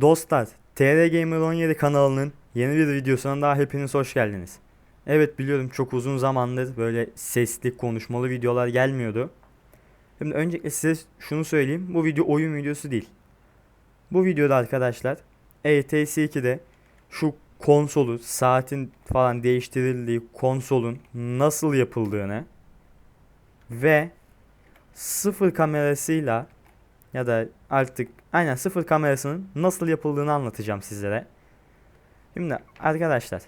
Dostlar, TR Gamer 17 kanalının yeni bir videosuna daha hepiniz hoş geldiniz. Evet biliyorum çok uzun zamandır böyle sesli konuşmalı videolar gelmiyordu. Şimdi öncelikle size şunu söyleyeyim. Bu video oyun videosu değil. Bu videoda arkadaşlar ETS 2'de şu konsolu, saatin falan değiştirildiği konsolun nasıl yapıldığını ve sıfır kamerasıyla ya da artık aynen sıfır kamerasının nasıl yapıldığını anlatacağım sizlere. Şimdi arkadaşlar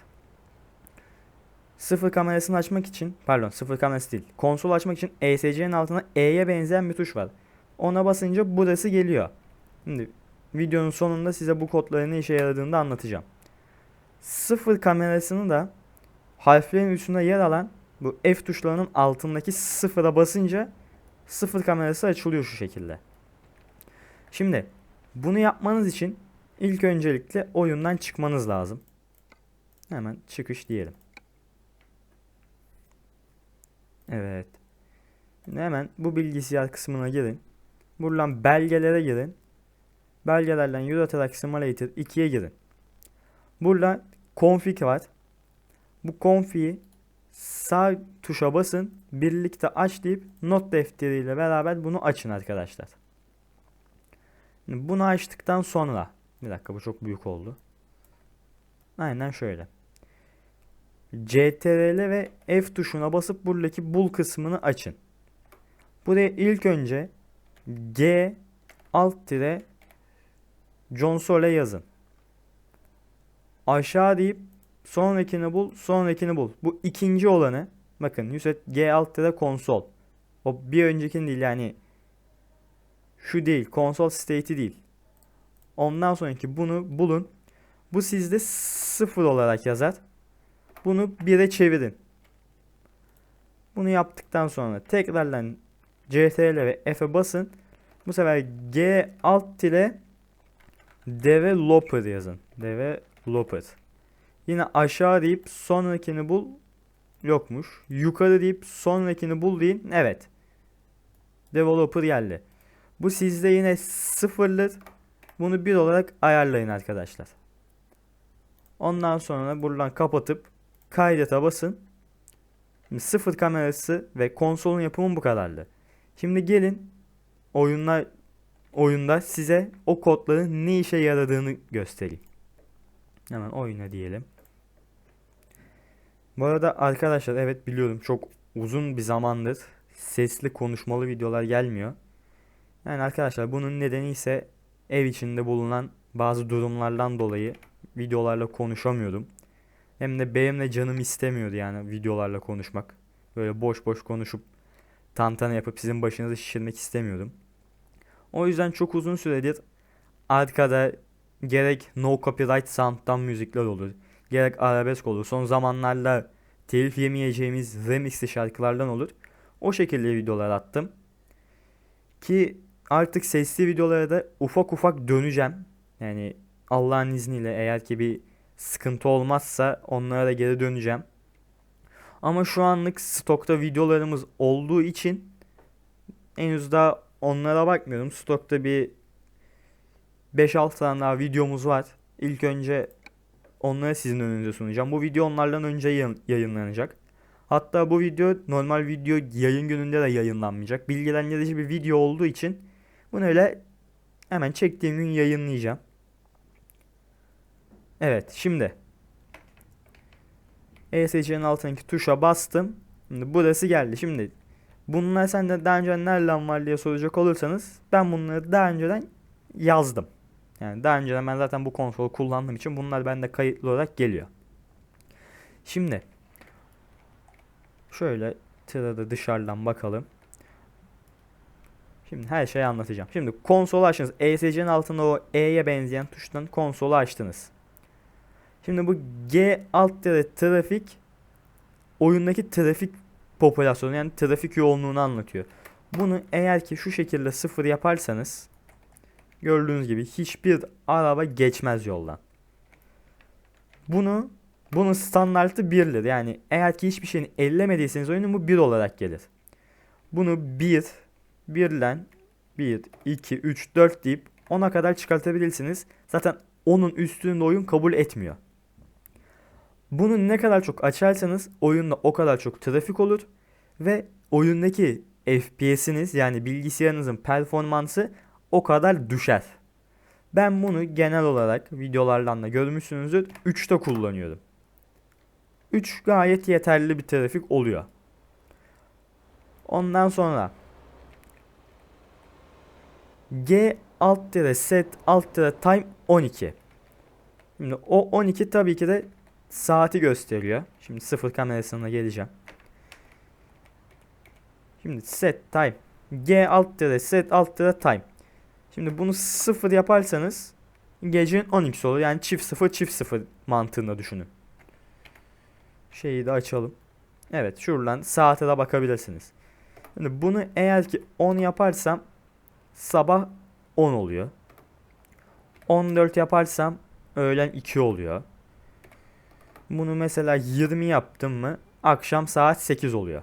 sıfır kamerasını açmak için pardon sıfır kamerası değil konsol açmak için ESC'nin altına E'ye benzeyen bir tuş var. Ona basınca burası geliyor. Şimdi videonun sonunda size bu kodların ne işe yaradığını da anlatacağım. Sıfır kamerasını da harflerin üstünde yer alan bu F tuşlarının altındaki sıfıra basınca sıfır kamerası açılıyor şu şekilde. Şimdi bunu yapmanız için ilk öncelikle oyundan çıkmanız lazım. Hemen çıkış diyelim. Evet. Şimdi hemen bu bilgisayar kısmına girin. Buradan belgelere girin. Belgelerden Euro Simulator 2'ye girin. Burada config var. Bu config'i sağ tuşa basın. Birlikte aç deyip not defteriyle beraber bunu açın arkadaşlar. Bunu açtıktan sonra bir dakika bu çok büyük oldu. Aynen şöyle. CTRL ve F tuşuna basıp buradaki bul kısmını açın. Buraya ilk önce G alt tire John yazın. Aşağı deyip sonrakini bul, sonrakini bul. Bu ikinci olanı bakın Yuset G alt tire konsol. O bir öncekinin değil yani şu değil. Console state'i değil. Ondan sonraki bunu bulun. Bu sizde sıfır olarak yazar. Bunu 1'e çevirin. Bunu yaptıktan sonra tekrardan CTRL ve F'e basın. Bu sefer G alt tire developer yazın. Developer. Yine aşağı deyip sonrakini bul. Yokmuş. Yukarı deyip sonrakini bul deyin. Evet. Developer geldi. Bu sizde yine sıfırdır. Bunu bir olarak ayarlayın arkadaşlar. Ondan sonra buradan kapatıp kaydeta basın. Şimdi sıfır kamerası ve konsolun yapımı bu kadardı. Şimdi gelin oyunlar oyunda size o kodların ne işe yaradığını göstereyim. Hemen oyuna diyelim. Bu arada arkadaşlar evet biliyorum çok uzun bir zamandır sesli konuşmalı videolar gelmiyor. Yani arkadaşlar bunun nedeni ise ev içinde bulunan bazı durumlardan dolayı videolarla konuşamıyordum. Hem de benim canım istemiyordu yani videolarla konuşmak. Böyle boş boş konuşup tantana yapıp sizin başınızı şişirmek istemiyordum. O yüzden çok uzun süredir arkada gerek no copyright sound'dan müzikler olur. Gerek arabesk olur. Son zamanlarda telif yemeyeceğimiz remixli şarkılardan olur. O şekilde videolar attım. Ki artık sesli videolara da ufak ufak döneceğim. Yani Allah'ın izniyle eğer ki bir sıkıntı olmazsa onlara da geri döneceğim. Ama şu anlık stokta videolarımız olduğu için henüz daha onlara bakmıyorum. Stokta bir 5-6 tane daha videomuz var. İlk önce onları sizin önünüze sunacağım. Bu video onlardan önce yayınlanacak. Hatta bu video normal video yayın gününde de yayınlanmayacak. Bilgilendirici bir video olduğu için bunu öyle hemen çektiğim gün yayınlayacağım. Evet şimdi ESC'nin altındaki tuşa bastım. Şimdi burası geldi. Şimdi bunlar sende daha önce nereden var diye soracak olursanız ben bunları daha önceden yazdım. Yani daha önceden ben zaten bu konsolu kullandığım için bunlar bende kayıtlı olarak geliyor. Şimdi şöyle tırada dışarıdan bakalım. Şimdi her şeyi anlatacağım. Şimdi konsolu açtınız. ESC'nin altında o E'ye benzeyen tuştan konsolu açtınız. Şimdi bu G alt tere trafik oyundaki trafik popülasyonu yani trafik yoğunluğunu anlatıyor. Bunu eğer ki şu şekilde sıfır yaparsanız gördüğünüz gibi hiçbir araba geçmez yoldan. Bunu bunun standartı 1'dir. Yani eğer ki hiçbir şeyini ellemediyseniz oyunun bu 1 olarak gelir. Bunu 1 birden 1, 2, 3, 4 deyip 10'a kadar çıkartabilirsiniz. Zaten 10'un üstünde oyun kabul etmiyor. Bunu ne kadar çok açarsanız oyunda o kadar çok trafik olur ve oyundaki FPS'iniz yani bilgisayarınızın performansı o kadar düşer. Ben bunu genel olarak videolardan da görmüşsünüzdür 3'te kullanıyorum. 3 gayet yeterli bir trafik oluyor. Ondan sonra G alt tire set alt tire time 12. Şimdi o 12 tabii ki de saati gösteriyor. Şimdi sıfır kamerasına geleceğim. Şimdi set time G alt tire set alt tire time. Şimdi bunu sıfır yaparsanız gecenin 12'si olur. Yani çift sıfır çift sıfır mantığında düşünün. Şeyi de açalım. Evet şuradan saate de bakabilirsiniz. Şimdi bunu eğer ki 10 yaparsam sabah 10 oluyor. 14 yaparsam öğlen 2 oluyor. Bunu mesela 20 yaptım mı akşam saat 8 oluyor.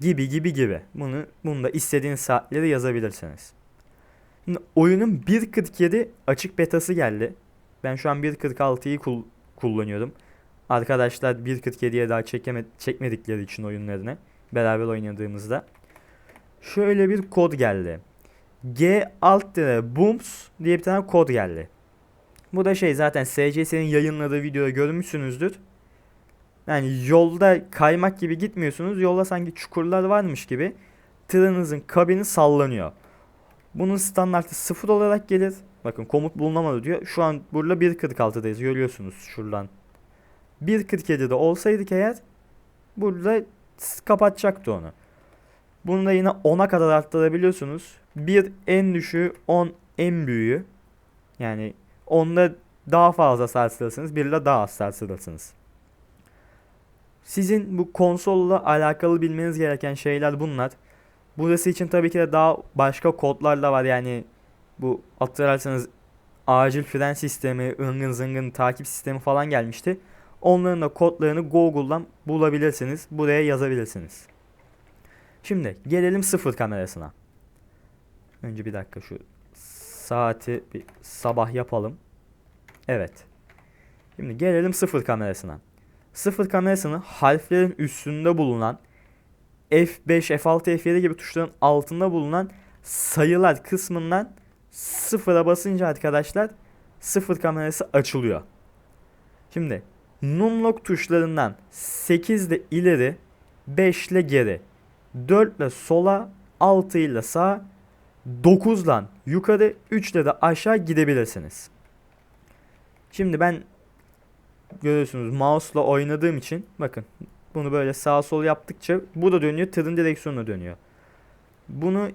Gibi gibi gibi. Bunu bunu da istediğiniz saatleri yazabilirsiniz. Şimdi oyunun 1.47 açık betası geldi. Ben şu an 1.46'yı kul kullanıyorum. Arkadaşlar 1.47'ye daha çekeme çekmedikleri için oyunlarını beraber oynadığımızda. Şöyle bir kod geldi. G alt dire booms diye bir tane kod geldi. Bu da şey zaten SCS'nin yayınladığı videoda görmüşsünüzdür. Yani yolda kaymak gibi gitmiyorsunuz. Yolda sanki çukurlar varmış gibi tırınızın kabini sallanıyor. Bunun standartı sıfır olarak gelir. Bakın komut bulunamadı diyor. Şu an burada 1.46'dayız görüyorsunuz şuradan. 1.47'de olsaydık eğer burada kapatacaktı onu. Bunu da yine 10'a kadar arttırabiliyorsunuz. 1 en düşüğü 10 en büyüğü. Yani 10'da daha fazla sarsılırsınız. 1 ile daha az sarsılırsınız. Sizin bu konsolla alakalı bilmeniz gereken şeyler bunlar. Burası için tabii ki de daha başka kodlar da var. Yani bu hatırlarsanız acil fren sistemi, ıngın zıngın takip sistemi falan gelmişti. Onların da kodlarını Google'dan bulabilirsiniz. Buraya yazabilirsiniz. Şimdi gelelim sıfır kamerasına. Önce bir dakika şu saati bir sabah yapalım. Evet. Şimdi gelelim sıfır kamerasına. Sıfır kamerasını harflerin üstünde bulunan F5, F6, F7 gibi tuşların altında bulunan sayılar kısmından sıfıra basınca arkadaşlar sıfır kamerası açılıyor. Şimdi numlock tuşlarından 8 ile ileri 5 ile geri 4 ile sola 6 ile sağa 9 ile yukarı 3 ile de aşağı gidebilirsiniz. Şimdi ben görüyorsunuz mouse'la oynadığım için bakın bunu böyle sağ sol yaptıkça bu da dönüyor tırın direksiyonuna dönüyor. Bunu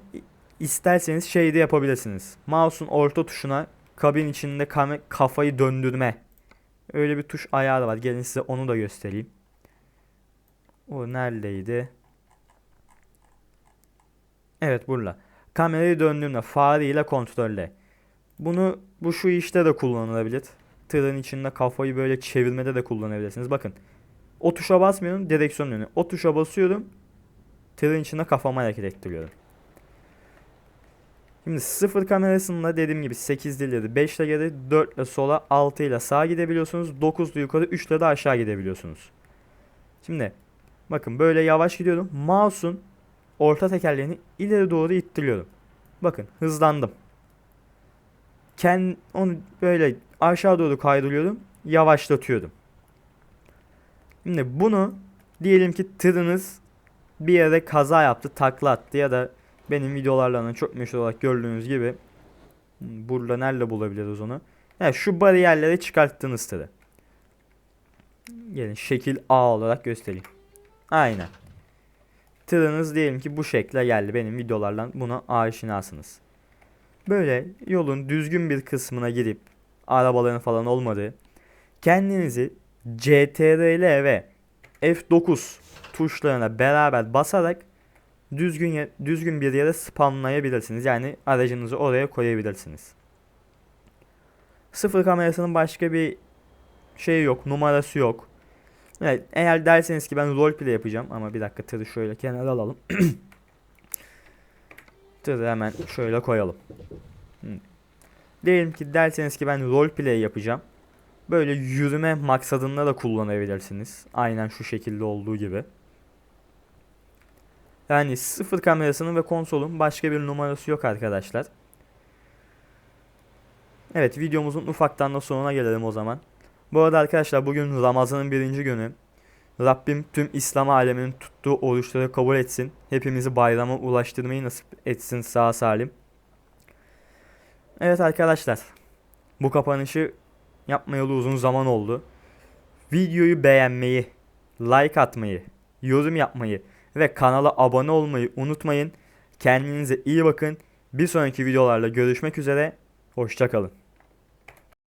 isterseniz şeyde yapabilirsiniz. Mouse'un orta tuşuna kabin içinde kafayı döndürme. Öyle bir tuş ayağı da var. Gelin size onu da göstereyim. O neredeydi? Evet burada. Kamerayı döndüğümde fareyle kontrolle. Bunu bu şu işte de kullanılabilir. Tırın içinde kafayı böyle çevirmede de kullanabilirsiniz. Bakın. O tuşa basmıyorum direksiyon dönüyor. O tuşa basıyorum. Tırın içinde kafamı hareket ettiriyorum. Şimdi sıfır kamerasında dediğim gibi 8 ileri 5 ile geri 4 ile sola 6 ile sağa gidebiliyorsunuz. 9 ile yukarı 3 ile de aşağı gidebiliyorsunuz. Şimdi bakın böyle yavaş gidiyorum. Mouse'un orta tekerleğini ileri doğru ittiriyorum. Bakın hızlandım. Kend, onu böyle aşağı doğru kaydırıyorum. Yavaşlatıyorum. Şimdi bunu diyelim ki tırınız bir yere kaza yaptı, takla attı ya da benim videolarla çok meşhur olarak gördüğünüz gibi burada nerede bulabiliriz onu? Yani şu bariyerleri çıkarttığınız tırı. Gelin şekil A olarak göstereyim. Aynen. Tırınız diyelim ki bu şekle geldi. Benim videolardan buna aşinasınız. Böyle yolun düzgün bir kısmına girip arabaların falan olmadığı kendinizi CTRL ve F9 tuşlarına beraber basarak düzgün düzgün bir yere spamlayabilirsiniz. Yani aracınızı oraya koyabilirsiniz. Sıfır kamerasının başka bir şey yok, numarası yok. Evet, eğer derseniz ki ben roleplay yapacağım ama bir dakika tırı şöyle kenara alalım. tırı hemen şöyle koyalım. Diyelim ki derseniz ki ben roleplay yapacağım. Böyle yürüme maksadında da kullanabilirsiniz. Aynen şu şekilde olduğu gibi. Yani sıfır kamerasının ve konsolun başka bir numarası yok arkadaşlar. Evet videomuzun ufaktan da sonuna gelelim o zaman. Bu arada arkadaşlar bugün Ramazan'ın birinci günü. Rabbim tüm İslam aleminin tuttuğu oruçları kabul etsin. Hepimizi bayrama ulaştırmayı nasip etsin sağ salim. Evet arkadaşlar. Bu kapanışı yapmayalı uzun zaman oldu. Videoyu beğenmeyi, like atmayı, yorum yapmayı ve kanala abone olmayı unutmayın. Kendinize iyi bakın. Bir sonraki videolarla görüşmek üzere. Hoşçakalın.